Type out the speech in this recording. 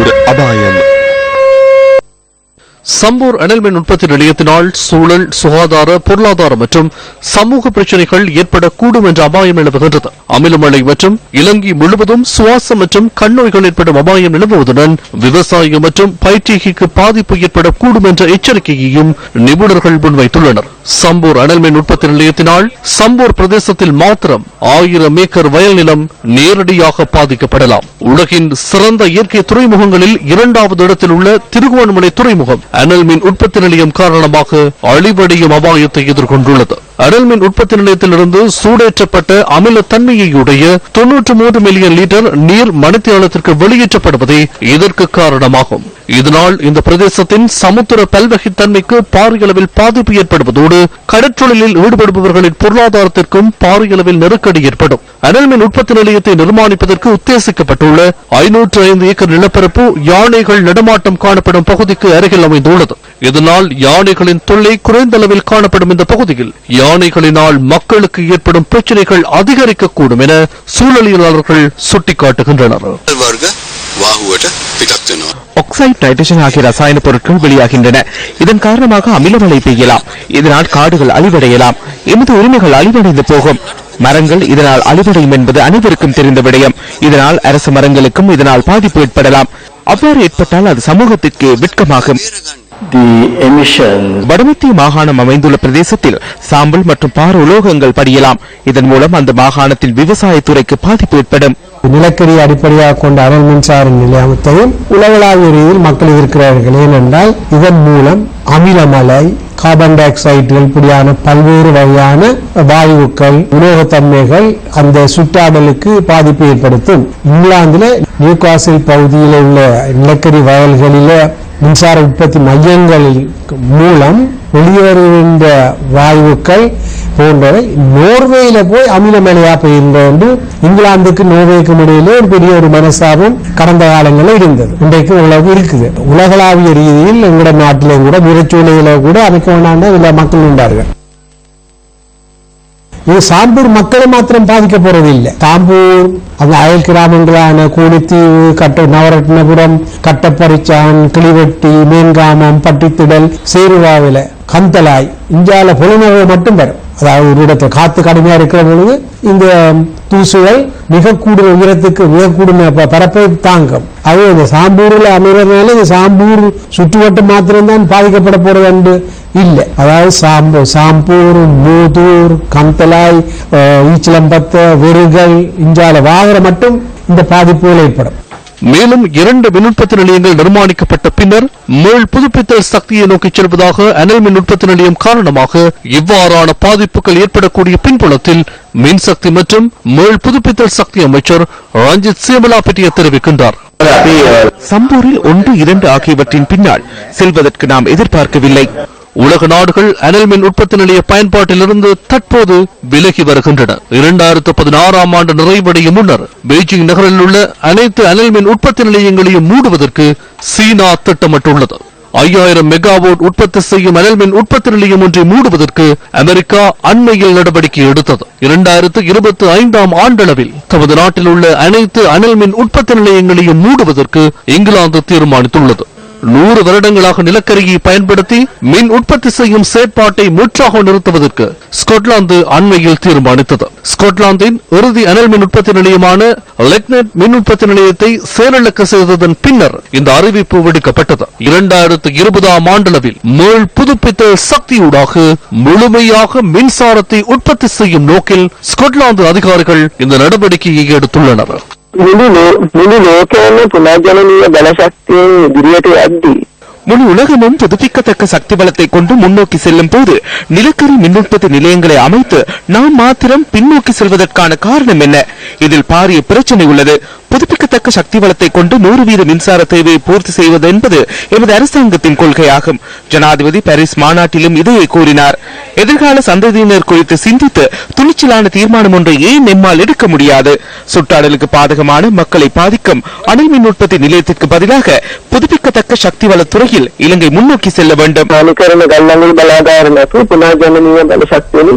சம்பூர் அபாயம் சம்பூர் அனல் மின் உற்பத்தி நிலையத்தினால் சூழல் சுகாதார பொருளாதார மற்றும் சமூக பிரச்சினைகள் ஏற்படக்கூடும் என்ற அபாயம் நிலவுகின்றது. அமிலமழை மற்றும் இலங்கை முழுவதும் சுவாசம் மற்றும் கண்ணோய்கள் ஏற்படும் அபாயம் நிலவுவதுடன் விவசாயம் மற்றும் பயிற்சிகைக்கு பாதிப்பு ஏற்படக்கூடும் என்ற எச்சரிக்கையையும் நிபுணர்கள் முன்வைத்துள்ளனர். சம்பூர் அனல் மின் உற்பத்தி நிலையத்தினால் சம்பூர் பிரதேசத்தில் மாத்திரம் ஆயிரம் ஏக்கர் வயல் நிலம் நேரடியாக பாதிக்கப்படலாம். உலகின் சிறந்த இயற்கை துறைமுகங்களில் இரண்டாவது இடத்தில் உள்ள திருகோணமலை துறைமுகம் அனல் மின் உற்பத்தி நிலையம் காரணமாக அழிவடையும் அபாயத்தை எதிர்கொண்டுள்ளது. அனல் மின் உற்பத்தி நிலையத்திலிருந்து சூடேற்றப்பட்ட அமிலத்தன்மையுடைய தொன்னூற்று மூன்று மில்லியன் லிட்டர் நீர் மணித்தியாலத்திற்கு வெளியேற்றப்படுவதே இதற்கு காரணமாகும். இதனால் இந்த பிரதேசத்தின் சமுத்திர பல்வகைத்தன்மைக்கு பாரிய அளவில் பாதிப்பு ஏற்படுவதோடு கடற்றொழிலில் ஈடுபடுபவர்களின் பொருளாதாரத்திற்கும் பாரிய அளவில் நெருக்கடி ஏற்படும். அனல்மின் உற்பத்தி நிலையத்தை நிர்மாணிப்பதற்கு உத்தேசிக்கப்பட்டுள்ள ஐநூற்று ஐந்து ஏக்கர் நிலப்பரப்பு யானைகள் நடமாட்டம் காணப்படும் பகுதிக்கு அருகில் அமைந்துள்ளது. இதனால் யானைகளின் தொல்லை குறைந்த அளவில் காணப்படும் இந்த பகுதியில் யானைகளினால் மக்களுக்கு ஏற்படும் பிரச்சனைகள் அதிகரிக்கக்கூடும் என சூழலியலாளர்கள் சுட்டிக்காட்டுகின்றனர். ஆக்சைடு நைட்ரஜன் ஆகிய ரசாயன பொருட்கள் வெளியாகின்றன. இதன் காரணமாக அமிலமழை பெய்யலாம். இதனால் காடுகள் அழிவடையலாம். எமது உரிமைகள் அழிவடைந்து போகும். மரங்கள் இதனால் அழிவடையும் என்பது அனைவருக்கும் தெரிந்த விடயம். இதனால் அரசு மரங்களுக்கும் இதனால் பாதிப்பு ஏற்படலாம். அவ்வாறு ஏற்பட்டால் அது சமூகத்திற்கு வெட்கமாகும். வடமத்திய மாகாணம் அமைந்துள்ள பிரதேசத்தில் சாம்பல் மற்றும் பார உலோகங்கள் படியலாம். இதன் மூலம் அந்த மாகாணத்தில் விவசாயத்துறைக்கு பாதிப்பு ஏற்படும். நிலக்கரி அடிப்படையாக கொண்ட அனல் மின்சார நிலையத்தையும் உலகளாவிய ரீதியில் மக்கள் இருக்கிறார்கள். ஏனென்றால் இதன் மூலம் அமிலமலை கார்பன் டை ஆக்சைடுகள் இப்படியான பல்வேறு வகையான வாயுக்கள் உலோகத்தன்மைகள் அந்த சுற்றாடலுக்கு பாதிப்பு ஏற்படுத்தும். இங்கிலாந்துல நியூகாசில் பகுதியில் உள்ள நிலக்கரி வயல்களில மின்சார உற்பத்தி மையங்களின் மூலம் வெளியேறுகின்ற வாயுக்கள் போன்றவை நோர்வேயில போய் அமிலமலையா பெய்கின்ற வந்து இங்கிலாந்துக்கு நோர்வேக்கும் இடையிலே ஒரு பெரிய ஒரு மனசாபம் கடந்த காலங்களில் இருந்தது. இன்றைக்கு உலகம் இருக்குது. உலகளாவிய ரீதியில் எங்களோட நாட்டிலையும் கூட முறைச்சூழலில கூட அமைக்க வேண்டாம் மக்கள் உண்டார்கள். இது சாம்பூர் மக்களை மாத்திரம் பாதிக்க போறது இல்லை சாம்பூர் அந்த அயல் கிராமங்களான கூலித்தீவு கட்ட நவரத்னபுரம் கட்டப்பரிச்சான் கிளிவெட்டி மேன்காமம் பட்டித்திடல் சேருவாவில கந்தலாய் இந்தியால புலனவை மட்டும் வரும். அதாவது ஒரு இடத்துல காத்து கடுமையா இருக்கிற பொழுது இந்த தூசுகள் மிக கூடுதல் உயரத்துக்கு மிக கூடுதல் பரப்பை தாங்கும். அது இந்த சாம்பூரில் அமைகிறதுனால இந்த சாம்பூர் சுற்றுவட்டம் மாத்திரம்தான் பாதிக்கப்பட போறது என்று இல்லை அதாவது சாம்பு சாம்பூர் மூதூர் கந்தலாய் ஈச்சலம்பத்த வெறுகல் இஞ்சால வாகர மட்டும் இந்த பாதிப்புகள் ஏற்படும் மேலும் இரண்டு மின் உற்பத்தி நிலையங்கள் நிர்மாணிக்கப்பட்ட பின்னர் மீள் புதுப்பித்தல் சக்தியை நோக்கிச் செல்வதாக அனல் மின் உற்பத்தி நிலையம் காரணமாக இவ்வாறான பாதிப்புகள் ஏற்படக்கூடிய பின்புலத்தில் மின்சக்தி மற்றும் மீள் புதுப்பித்தல் சக்தி அமைச்சர் ரஞ்சித் சேமலாபெட்டிய தெரிவிக்கின்றார். අපි சம்பூரில் ஒன்று இரண்டு ஆகியவற்றின் பின்னால் செல்வதற்கு நாம் எதிர்பார்க்கவில்லை. உலக நாடுகள் அனல் மின் உற்பத்தி நிலைய பயன்பாட்டிலிருந்து தற்போது விலகி வருகின்றன. இரண்டாயிரத்து பதினாறாம் ஆண்டு நிறைவடையும் முன்னர் பெய்ஜிங் நகரில் உள்ள அனைத்து அனல் மின் உற்பத்தி நிலையங்களையும் மூடுவதற்கு சீனா திட்டமிட்டுள்ளது. ஐயாயிரம் மெகாவோட் உற்பத்தி செய்யும் அனல் மின் உற்பத்தி நிலையம் ஒன்றை மூடுவதற்கு அமெரிக்கா அண்மையில் நடவடிக்கை எடுத்தது. இரண்டாயிரத்து இருபத்தி ஐந்தாம் ஆண்டளவில் தமது நாட்டில் உள்ள அனைத்து அனல் மின் உற்பத்தி நிலையங்களையும் மூடுவதற்கு இங்கிலாந்து தீர்மானித்துள்ளது. நூறு வருடங்களாக நிலக்கரியை பயன்படுத்தி மின் உற்பத்தி செய்யும் செயற்பாட்டை முற்றாக நிறுத்துவதற்கு ஸ்காட்லாந்து அண்மையில் தீர்மானித்தது. ஸ்காட்லாந்தின் இறுதி அனல் மின் உற்பத்தி நிலையமான லெக்னெட் மின் உற்பத்தி நிலையத்தை செயலிழக்க செய்ததன் பின்னர் இந்த அறிவிப்பு விடுக்கப்பட்டது. இரண்டாயிரத்து இருபதாம் ஆண்டளவில் மீள் புதுப்பித்த சக்தியூடாக முழுமையாக மின்சாரத்தை உற்பத்தி செய்யும் நோக்கில் ஸ்கொட்லாந்து அதிகாரிகள் இந்த நடவடிக்கையை எடுத்துள்ளனர். මුළු ලෝ- මුළු ලෝකයම පුනර්ජනනීය බල ශක්තියෙන් ඉදිරියට යද්දී முழு உலகமும் புதுப்பிக்கத்தக்க சக்தி பலத்தை கொண்டு முன்னோக்கி செல்லும் போது நிலக்கரி மின்னுற்பத்தி நிலையங்களை அமைத்து நாம் மாத்திரம் பின்னோக்கி செல்வதற்கான காரணம் என்ன? இதில் பாரிய பிரச்சனை உள்ளது. புதுப்பிக்கத்தக்க சக்தி வளத்தை கொண்டு நூறு வீத மின்சார தேவையை பூர்த்தி செய்வது என்பது எமது அரசாங்கத்தின் கொள்கையாகும். ஜனாதிபதி பாரிஸ் மாநாட்டிலும் இதையே கூறினார். எதிர்கால சந்ததியினர் குறித்து சிந்தித்து துணிச்சலான தீர்மானம் ஒன்றை ஏன் நம்மால் எடுக்க முடியாது? சுற்றாடலுக்கு பாதகமான மக்களை பாதிக்கும் அணை மின் உற்பத்தி நிலையத்திற்கு பதிலாக புதுப்பிக்கத்தக்க சக்தி வள நோக்கில் இலங்கை முன்னோக்கி செல்ல வேண்டும் அனுகரண கள்ளங்கள் பலாதாரமாக்கு புனாஜனனீய பலசக்தியில்